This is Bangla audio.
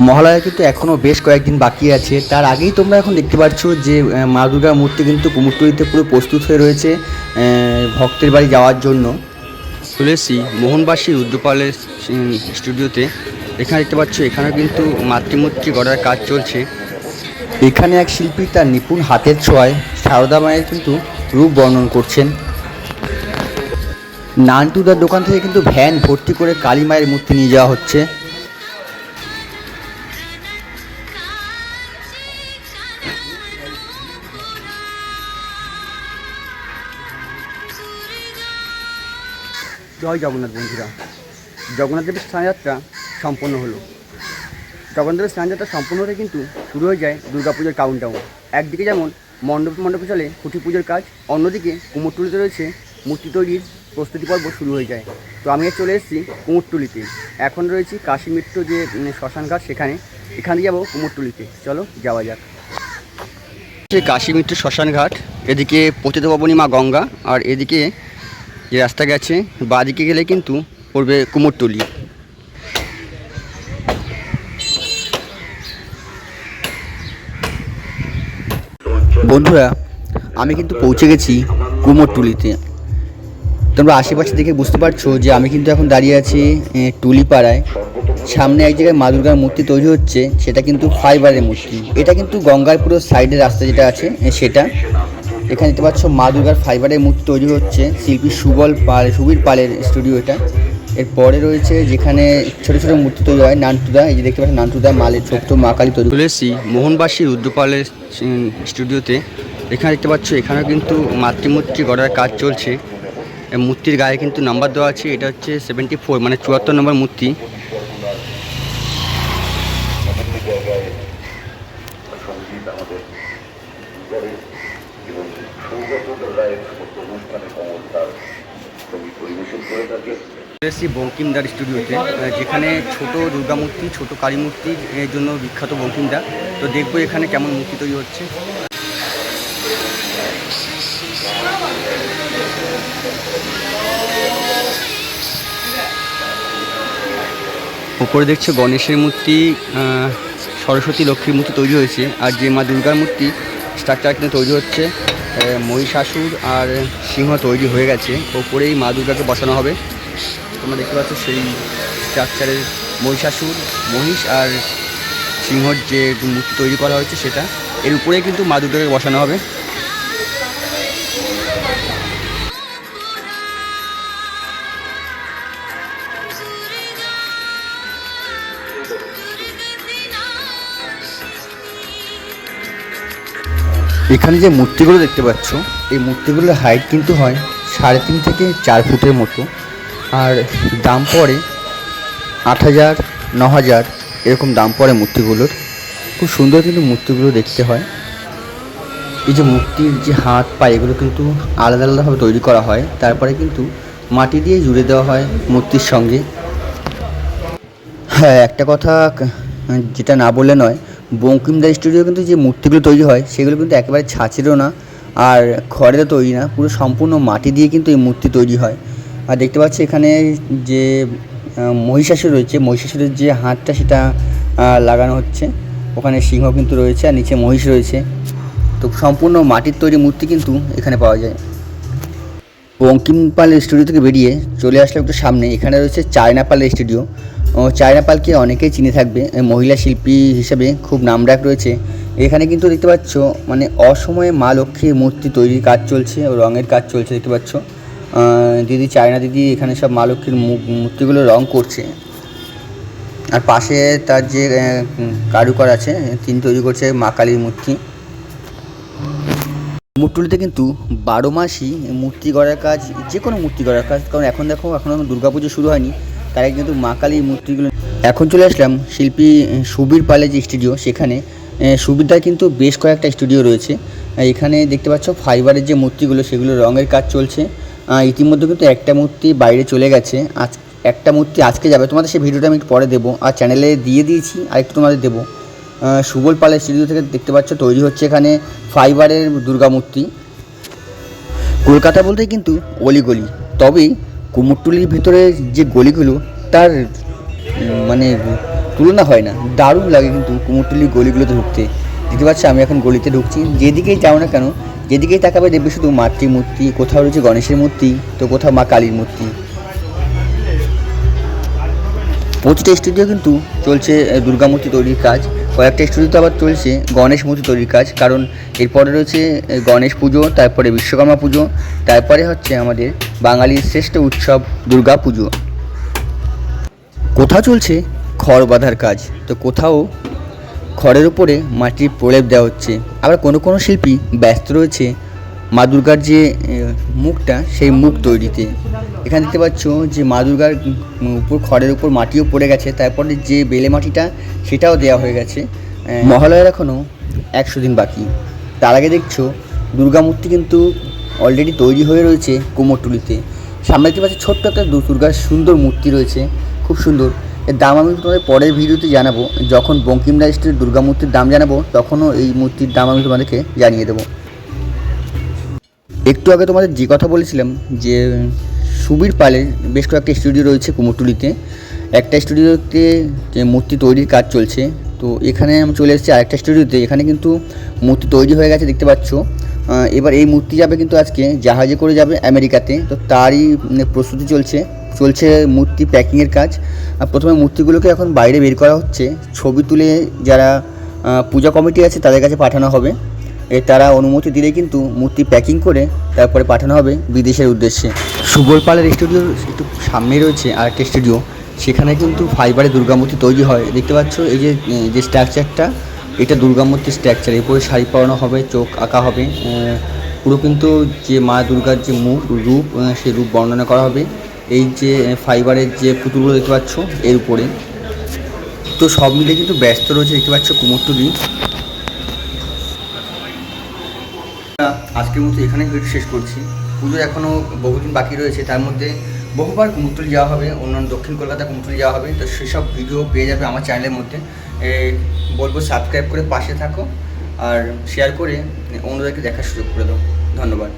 মহালয়া কিন্তু এখনও বেশ কয়েকদিন বাকি আছে। তার আগেই তোমরা এখন দেখতে পাচ্ছ যে মা দুর্গার মূর্তি কিন্তু কুমোরটুলিতে পুরো প্রস্তুত হয়ে রয়েছে ভক্তের বাড়ি যাওয়ার জন্য। চলে এসেছি মোহনবাসী রুদ্রপালের স্টুডিওতে। এখানে দেখতে পাচ্ছ এখানে কিন্তু মাতৃমূর্তি গড়ার কাজ চলছে। এখানে এক শিল্পী তার নিপুণ হাতের ছোঁয়ায় সারদা মায়ের কিন্তু রূপ বর্ণন করছেন। নানটুদার দোকান থেকে কিন্তু ভ্যান ভর্তি করে কালী মায়ের মূর্তি নিয়ে যাওয়া হচ্ছে। জয় জগন্নাথ বন্ধুরা। জগন্নাথ দেবের স্নানযাত্রা সম্পন্ন হলো। জগন্নাথ দেবের স্নানযাত্রা সম্পন্ন হলে কিন্তু শুরু হয়ে যায় দুর্গাপুজোর কাউন্টাউন একদিকে যেমন মণ্ডপ মণ্ডপে চলে খুঁটি পুজোর কাজ, অন্যদিকে কুমোরটুলিতে রয়েছে মূর্তি তৈরির প্রস্তুতি পর্ব শুরু হয়ে যায়। তো আমি চলে এসেছি কুমোরটুলিতে। এখন রয়েছি কাশী মিত্র যে শ্মশানঘাট সেখানে। এখানে যাব কুমোরটুলিতে। চলো, যাওয়া যাক। কাশী মিত্র শ্মশানঘাট এদিকে পতিত ভবনী মা গঙ্গা, আর এদিকে যে রাস্তা গেছে, বাঁদিকে গেলে কিন্তু পড়বে কুমোরটুলি। বন্ধুরা, আমি কিন্তু পৌঁছে গেছি কুমোরটুলিতে। তোমরা আশেপাশে দেখে বুঝতে পারছ যে আমি কিন্তু এখন দাঁড়িয়ে আছি টুলিপাড়ায়। সামনে এক জায়গায় মা দুর্গার মূর্তি তৈরি হচ্ছে, সেটা কিন্তু ফাইবারের মূর্তি। এটা কিন্তু গঙ্গার পুরো সাইডের রাস্তা যেটা আছে সেটা। এখানে দেখতে পাচ্ছ মা দুর্গার ফাইবারের মূর্তি তৈরি হচ্ছে, শিল্পী সুবল পাল, সুবীর পালের স্টুডিও এটা। এরপরে রয়েছে যেখানে ছোটো ছোটো মূর্তি তৈরি হয় নানটুদা এই যে দেখতে পাচ্ছেন নানটুদা মালের ছোট্ট মা কালী তৈরি। চলে মোহনবাসী রুদ্রপালের স্টুডিওতে এখানে দেখতে পাচ্ছ এখানে কিন্তু মাতৃমূর্তি গড়ার কাজ চলছে। মূর্তির গায়ে কিন্তু নাম্বার দেওয়া আছে, এটা হচ্ছে সেভেন্টি ফোর মানে চুয়াত্তর নম্বর মূর্তি। এসেছি বঙ্কিমদার স্টুডিওতে যেখানে ছোট দুর্গা মূর্তি ছোট কালী মূর্তি এর জন্য বিখ্যাত বঙ্কিমদা তো দেখব এখানে কেমন মূর্তি তৈরি হচ্ছে। উপরে দেখছে গণেশের মূর্তি সরস্বতী লক্ষ্মীর মূর্তি তৈরি হয়েছে। আর যে মা দুর্গার মূর্তি স্ট্রাকচার কিন্তু তৈরি হচ্ছে। মহিষাসুর আর সিংহ তৈরি হয়ে গেছে। ওপরেই মা দুর্গাকে বসানো হবে। তোমরা দেখতে পাচ্ছ সেই স্ট্রাকচারের মহিষাসুর, মহিষ আর সিংহর যে মূর্তি তৈরি করা হয়েছে সেটা। এর উপরেই কিন্তু মা দুর্গাকে বসানো হবে। এখানে যে মূর্তিগুলো দেখতে পাচ্ছ, এই মূর্তিগুলোর হাইট কিন্তু হয় সাড়ে তিন থেকে চার ফুটের মতো। আর দাম পড়ে আট হাজার, ন হাজার, এরকম দাম পড়ে মূর্তিগুলোর। খুব সুন্দর কিন্তু মূর্তিগুলো দেখতে হয়। এই যে মূর্তির যে হাত, পা, এগুলো কিন্তু আলাদা আলাদাভাবে তৈরি করা হয়। তারপরে কিন্তু মাটি দিয়ে জুড়ে দেওয়া হয় মূর্তির সঙ্গে। হ্যাঁ একটা কথা যেটা না বলে নয় বঙ্কিমদা স্টুডিও কিন্তু যে মূর্তিগুলো তৈরি হয়, সেগুলো কিন্তু একেবারে ছাঁচেরও না আর খড়েরও তৈরি না, পুরো সম্পূর্ণ মাটি দিয়ে কিন্তু এই মূর্তি তৈরি হয়। আর দেখতে পাচ্ছি এখানে যে মহিষাসুর রয়েছে, মহিষাসুরের যে হাতটা সেটা লাগানো হচ্ছে। ওখানে সিংহ কিন্তু রয়েছে আর নিচে মহিষ রয়েছে। তো সম্পূর্ণ মাটির তৈরি মূর্তি কিন্তু এখানে পাওয়া যায়। বঙ্কিম পালের স্টুডিও থেকে বেরিয়ে চলে আসলে একটু সামনে। এখানে রয়েছে চায়না পালের স্টুডিও। চায়না পালকে অনেকেই চিনে থাকবে মহিলা শিল্পী হিসেবে খুব নামডাক রয়েছে। এখানে কিন্তু দেখতে পাচ্ছ মানে অসময়ে মা লক্ষ্মীর মূর্তি তৈরির কাজ চলছে রঙের কাজ চলছে দেখতে পাচ্ছ। দিদি, চায়না দিদি এখানে সব মা লক্ষ্মীর মূর্তিগুলো রং করছে। আর পাশে তার যে কারুকার আছে, তিনি তৈরি করছে মা কালীর মূর্তি। কুমোরটুলিতে কিন্তু বারো মাসই মূর্তি গড়ার কাজ, যে কোনো মূর্তি গড়ার কাজ, কারণ এখন দেখো, এখন দুর্গাপুজো শুরু হয়নি। তার কিন্তু মা কালীর মূর্তিগুলো এখন চলে আসলাম শিল্পী সুবীর পালের যে স্টুডিও সেখানে সুবীরদার কিন্তু বেশ কয়েকটা স্টুডিও রয়েছে। এখানে দেখতে পাচ্ছ ফাইবারের যে মূর্তিগুলো, সেগুলো রঙের কাজ চলছে। ইতিমধ্যে কিন্তু একটা মূর্তি বাইরে চলে গেছে। আজ, একটা মূর্তি আজকে যাবে। তোমাদের সেই ভিডিওটা আমি একটু পরে দেবো। আর চ্যানেলে দিয়ে দিয়েছি, আর একটু তোমাদের দেবো। সুবল পালের স্টুডিও থেকে দেখতে পাচ্ছ তৈরি হচ্ছে এখানে ফাইবারের দুর্গা মূর্তি। কলকাতা বলতে কিন্তু অলিগলি। তবে কুমোরটুলির ভিতরে যে গলিগুলো তার মানে তুলনা হয় না। দারুণ লাগে কিন্তু কুমোরটুলির গলিগুলোতে ঢুকতে। দেখতে পাচ্ছি আমি এখন গলিতে ঢুকছি। যেদিকেই যাও না কেন যেদিকেই তাকাবে দেখবে শুধু মাতৃ মূর্তি কোথাও রয়েছে গণেশের মূর্তি তো কোথাও মা কালীর মূর্তি। প্রতিটা স্টুডিও কিন্তু চলছে আহ, দুর্গা মূর্তি তৈরির কাজ। কয়েকটা স্টুডিওতে আবার চলছে গণেশ মূর্তি তৈরির কাজ। কারণ এরপরে রয়েছে গণেশ পুজো, তারপরে বিশ্বকর্মা পুজো, তারপরে হচ্ছে আমাদের বাঙালির শ্রেষ্ঠ উৎসব দুর্গা পুজো। কোথাও চলছে খড় বাঁধার কাজ? তো কোথাও খড়ের উপরে মাটির প্রলেপ দেওয়া হচ্ছে। আবার কোনো কোনো শিল্পী ব্যস্ত রয়েছে মা দুর্গার যে মুখটা, সেই মুখ তৈরিতে। এখানে দেখতে পাচ্ছ যে মা দুর্গার উপর, খড়ের উপর মাটিও পড়ে গেছে। তারপরে যে বেলে মাটিটা, সেটাও দেওয়া হয়ে গেছে। মহালয়ার এখনও একশো দিন বাকি। তার আগে দেখছ, দুর্গা মূর্তি কিন্তু অলরেডি তৈরি হয়ে রয়েছে কোমরটুলিতে। সামনে দেখতে পাচ্ছি ছোট্ট একটা দুর্গার সুন্দর মূর্তি রয়েছে। খুব সুন্দর। এর দাম আমি তোমাদের পরের ভিডিওতে জানাব। যখন বঙ্কিম রাষ্ট্রের দুর্গা মূর্তির দাম জানাব, তখনও এই মূর্তির দাম আমি তোমাদেরকে জানিয়ে দেবো। একটু আগে তোমাদের যে কথা বলেছিলাম, যে সুবীর পালের বেশ কয়েকটা স্টুডিও রয়েছে কুমোরটুলিতে। একটা স্টুডিওতে যে মূর্তি তৈরির কাজ চলছে, তো এখানে আমি চলে এসেছি আরেকটা স্টুডিওতে। এখানে কিন্তু মূর্তি তৈরি হয়ে গেছে, দেখতে পাচ্ছ। এবার এই মূর্তি যাবে কিন্তু আজকে জাহাজে করে যাবে আমেরিকাতে। তো তারই প্রস্তুতি চলছে। চলছে মূর্তি প্যাকিংয়ের কাজ। আর প্রথমে মূর্তিগুলোকে এখন বাইরে বের করা হচ্ছে। ছবি তুলে যারা পূজা কমিটি আছে তাদের কাছে পাঠানো হবে। এ তারা অনুমতি দিলে কিন্তু মূর্তি প্যাকিং করে তারপরে পাঠানো হবে বিদেশের উদ্দেশ্যে। সুবল পালের স্টুডিওর একটু সামনেই রয়েছে আরেকটা স্টুডিও সেখানে কিন্তু ফাইবারে দুর্গামূর্তি তৈরি হয়। দেখতে পাচ্ছ এই যে যে স্ট্রাকচারটা এটা দুর্গামূর্তির স্ট্রাকচার এরপরে শাড়ি পরানো হবে, চোখ আঁকা হবে। পুরো কিন্তু যে মা দুর্গার যে মুখ রূপ সেই রূপ বর্ণনা করা হবে। এই যে ফাইবারের যে পুতুলগুলো দেখতে পাচ্ছ, এর উপরে। তো সব মিলে কিন্তু ব্যস্ত রয়েছে, দেখতে পাচ্ছ কুমোরটুলি। আজকের মতো এখানেই ভিডিও শেষ করছি। পুজো এখনও বহুদিন বাকি রয়েছে, তার মধ্যে বহুবার কুমোরটুলি যাওয়া হবে, অন্যান্য দক্ষিণ কলকাতা কুমোরটুলি যাওয়া হবে, তো সেসব ভিডিও পেয়ে যাবে আমার চ্যানেলের মধ্যে। বলব সাবস্ক্রাইব করে পাশে থাকো আর শেয়ার করে অন্যদেরকে দেখার সুযোগ করে দাও। ধন্যবাদ।